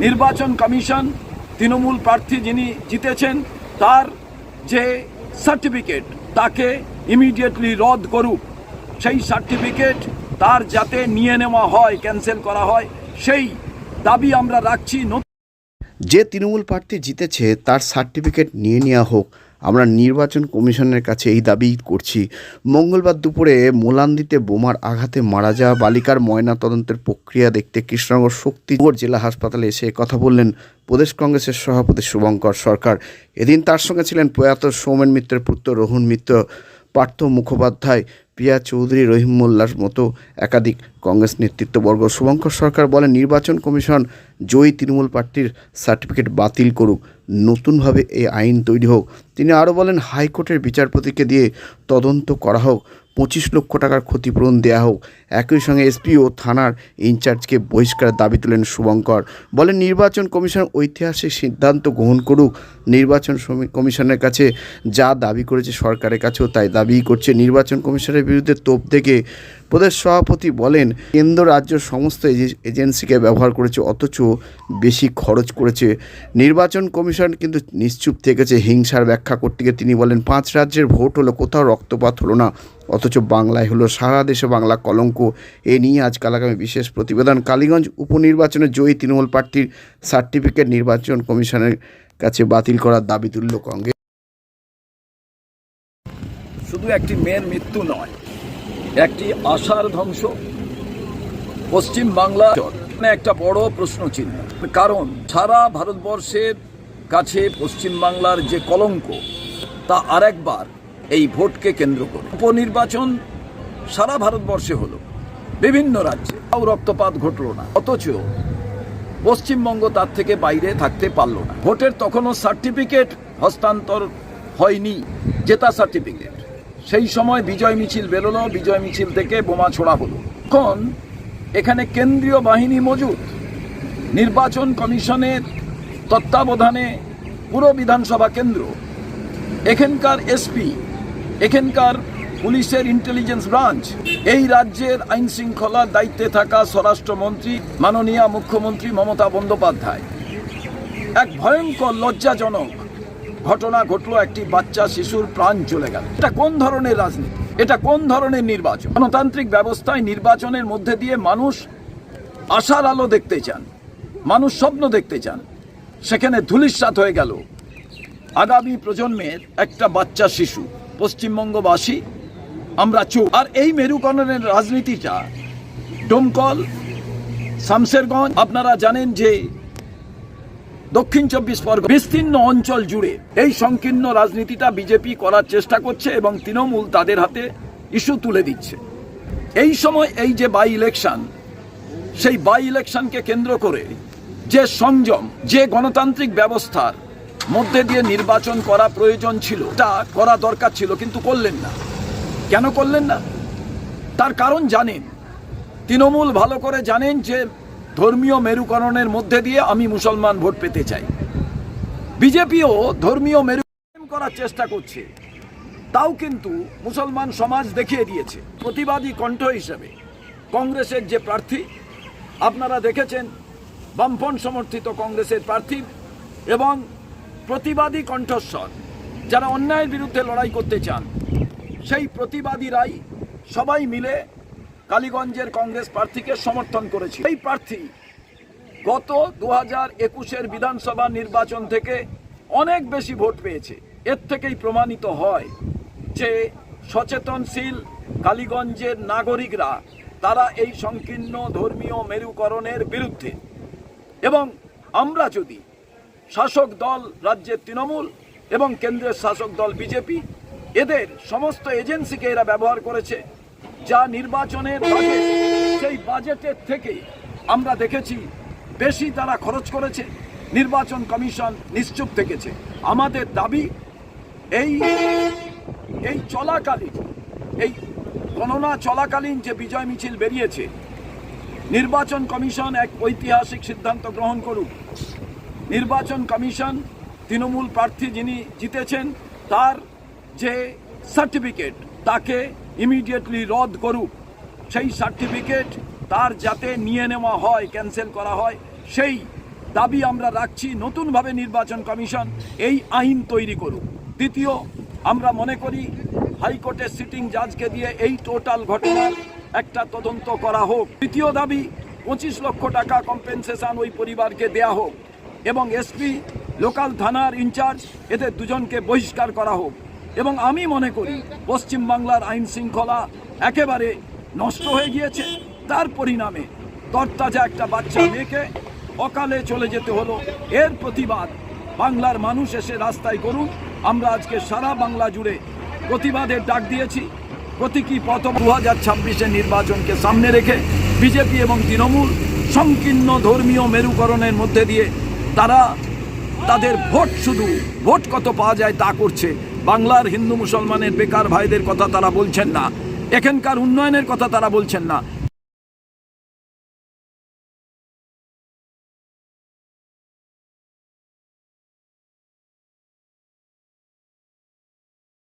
নির্বাচন কমিশন, তৃণমূল প্রার্থী যিনি জিতেছেন, তার যে সার্টিফিকেট, তাকে ইমিডিয়েটলি রদ করুক। সেই সার্টিফিকেট তার যাতে নিয়ে নেওয়া হয় ক্যান্সেল করা হয়, সেই দাবি আমরা রাখছি। যে তৃণমূল প্রার্থী জিতেছে, তার সার্টিফিকেট নিয়ে নেওয়া হোক আমরা নির্বাচন কমিশনের কাছে এই দাবি করছি। মঙ্গলবার দুপুরে মোলান্দিতে বোমার আঘাতে মারা যাওয়া বালিকার ময়না তদন্তের প্রক্রিয়া দেখতে কৃষ্ণনগর শক্তিগড় জেলা হাসপাতালে এসে কথা বললেন প্রদেশ কংগ্রেসের সভাপতি শুভঙ্কর সরকার। এদিন তার সঙ্গে ছিলেন প্রয়াত সৌমেন মিত্রের পুত্র রোহন মিত্র, পার্থ মুখোপাধ্যায় প্রিয়া চৌধুরী রহিম মোল্লার মতো একাধিক কংগ্রেস নেতৃত্ববর্গ। শুভঙ্কর সরকার বলেন, নির্বাচন কমিশন জয়ী তৃণমূল প্রার্থীর সার্টিফিকেট বাতিল করুক, নতুনভাবে এই আইন তৈরি হোক। তিনি আরও বলেন, হাইকোর্টের বিচারপতিকে দিয়ে তদন্ত করা হোক। পঁচিশ লক্ষ টাকার ক্ষতিপূরণ দেওয়া হোক। একই সঙ্গে এসপি ও থানার ইনচার্জকে বহিষ্কারের দাবি তুলেন শুভঙ্কর। বলেন, নির্বাচন কমিশন ঐতিহাসিক সিদ্ধান্ত গ্রহণ করুক। নির্বাচন কমিশনের কাছে যা দাবি করেছে সরকারের কাছেও তাই দাবি করছে। নির্বাচন কমিশনের বিরুদ্ধে তোপ থেকে প্রদেশ সভাপতি বলেন, কেন্দ্র, রাজ্য সমস্ত এজে- এজেন্সিকে ব্যবহার করেছে, অথচ বেশি খরচ করেছে। নির্বাচন কমিশন কিন্তু নিশ্চুপ থেকেছে। হিংসার ব্যাখ্যা করতে গিয়ে তিনি বলেন, পাঁচ রাজ্যের ভোট হলো, কোথাও রক্তপাত হলো না। অথচ বাংলায় হলো সারা দেশে বাংলা কলঙ্ক। এ নিয়ে আজকাল আগামী বিশেষ প্রতিবেদন। কালীগঞ্জ উপনির্বাচনে জয়ী তৃণমূল প্রার্থীর সার্টিফিকেট নির্বাচন কমিশনের কাছে বাতিল করার দাবি তুলল কংগ্রেস। শুধু একটি মেয়ের মৃত্যু নয়, একটি আশার ধ্বংস। পশ্চিম বাংলা একটা বড় প্রশ্ন চিহ্ন কারণ সারা ভারতবর্ষের কাছে পশ্চিম বাংলার যে কলঙ্ক, তা আরেকবার এই ভোটকে কেন্দ্র করে। উপনির্বাচন সারা ভারতবর্ষে হলো। বিভিন্ন রাজ্যে তাও রক্তপাত ঘটল না। অথচ পশ্চিমবঙ্গ তার থেকে বাইরে থাকতে পারল না। ভোটের তখনও সার্টিফিকেট হস্তান্তর হয়নি, জেতা সার্টিফিকেট। সেই সময় বিজয় মিছিল বেরোলো, বিজয় মিছিল থেকে বোমা ছোড়া হলো। এখন এখানে কেন্দ্রীয় বাহিনী মজুদ। নির্বাচন কমিশনের তত্ত্বাবধানে পুরো বিধানসভা কেন্দ্র। এখানকার এসপি এখানকার পুলিশের ইন্টেলিজেন্স ব্রাঞ্চ এই রাজ্যের আইন শৃঙ্খলার দায়িত্বে থাকা স্বরাষ্ট্রমন্ত্রী, মাননীয় মুখ্যমন্ত্রী মমতা বন্দ্যোপাধ্যায়। এক ভয়ঙ্কর লজ্জাজনক ঘটনা ঘটলো একটি বাচ্চা শিশুর প্রাণ চলে গেল। এটা কোন ধরনের রাজনীতি? এটা কোন ধরনের নির্বাচন? গণতান্ত্রিক ব্যবস্থায় নির্বাচনের মধ্যে দিয়ে মানুষ আশার আলো দেখতে চান, মানুষ স্বপ্ন দেখতে চান। সেখানে ধুলিস্বাত হয়ে গেল। আগামী প্রজন্মের একটা বাচ্চা শিশু। পশ্চিমবঙ্গবাসী, আমরা চুপ আর এই মেরুকরণের রাজনীতিটা ডোমকল, শামশেরগঞ্জ, আপনারা জানেন যে দক্ষিণ চব্বিশ পরগনা, বিস্তীর্ণ অঞ্চল জুড়ে এই সংকীর্ণ রাজনীতিটা বিজেপি করার চেষ্টা করছে এবং তৃণমূল তাদের হাতে ইস্যু তুলে দিচ্ছে। এই সময় এই যে বাই ইলেকশন, সেই বাই ইলেকশনকে কেন্দ্র করে যে সংযম, যে গণতান্ত্রিক ব্যবস্থার মধ্যে দিয়ে নির্বাচন করা প্রয়োজন ছিল। তা করা দরকার ছিল, কিন্তু করলেন না। কেন করলেন না? তার কারণ জানেন। তৃণমূল ভালো করে জানেন যে, ধর্মীয় মেরুকরণের মধ্যে দিয়ে আমি মুসলমান ভোট পেতে চাই। বিজেপিও ধর্মীয় মেরুকরণ করার চেষ্টা করছে। তাও কিন্তু মুসলমান সমাজ দেখিয়ে দিয়েছে, প্রতিবাদী কণ্ঠ হিসেবে। কংগ্রেসের যে প্রার্থী, আপনারা দেখেছেন, বামফ্রন্ট সমর্থিত কংগ্রেসের প্রার্থী এবং প্রতিবাদী কণ্ঠস্বর, যারা অন্যায়ের বিরুদ্ধে লড়াই করতে চান, সেই প্রতিবাদীরাই সবাই মিলে কালীগঞ্জের কংগ্রেস প্রার্থীকে সমর্থন করেছে। এই প্রার্থী গত দু হাজার একুশের বিধানসভা নির্বাচন থেকে অনেক বেশি ভোট পেয়েছে। এর থেকেই প্রমাণিত হয় যে সচেতনশীল কালীগঞ্জের নাগরিকরা, তারা এই সংকীর্ণ ধর্মীয় মেরুকরণের বিরুদ্ধে। এবং আমরা যদি শাসক দল রাজ্যের তৃণমূল এবং কেন্দ্রের শাসক দল বিজেপি, এদের সমস্ত এজেন্সিকে এরা ব্যবহার করেছে। যা নির্বাচনের বাজেট সেই বাজেটের থেকে আমরা দেখেছি, বেশি তারা খরচ করেছে। নির্বাচন কমিশন নিশ্চুপ থেকেছে। আমাদের দাবি, এই এই চলাকালীন, এই গণনা চলাকালীন যে বিজয় মিছিল বেরিয়েছে, নির্বাচন কমিশন এক ঐতিহাসিক সিদ্ধান্ত গ্রহণ করুক। নির্বাচন কমিশন তৃণমূল প্রার্থী যিনি জিতেছেন, তার যে সার্টিফিকেট তাকে ইমিডিয়েটলি রদ করুক। সেই সার্টিফিকেট তার যাতে নিয়ে নেওয়া হয় ক্যান্সেল করা হয়, সেই দাবি আমরা রাখছি। নতুনভাবে নির্বাচন কমিশন এই আইন তৈরি করুক। দ্বিতীয়, আমরা মনে করি হাইকোর্টের সিটিং জাজকে দিয়ে এই টোটাল ঘটনার একটা তদন্ত করা হোক। তৃতীয় দাবি, পঁচিশ লক্ষ টাকা কম্পেনসেশন ওই পরিবারকে দেয়া হোক। এবং এসপি লোকাল থানার ইনচার্জ এদের দুজনকে বহিষ্কার করা হোক। এবং আমি মনে করি, পশ্চিমবাংলার আইন শৃঙ্খলা একেবারে নষ্ট হয়ে গিয়েছে। তার পরিণামে তরতাজা একটা বাচ্চা মেয়েকে অকালে চলে যেতে হলো। এর প্রতিবাদ বাংলার মানুষ এসে রাস্তায় করুন আমরা আজকে সারা বাংলা জুড়ে প্রতিবাদের ডাক দিয়েছি। প্রতীকী পথ দু হাজার ছাব্বিশের নির্বাচনকে সামনে রেখে বিজেপি এবং তৃণমূল সংকীর্ণ ধর্মীয় মেরুকরণের মধ্যে দিয়ে তারা তাদের ভোট শুধু ভোট কত পাওয়া যায় তা করছে। বাংলার হিন্দু মুসলমানের বেকার ভাইদের কথা তারা বলছেন না। এখানকার উন্নয়নের কথা তারা বলছেন না।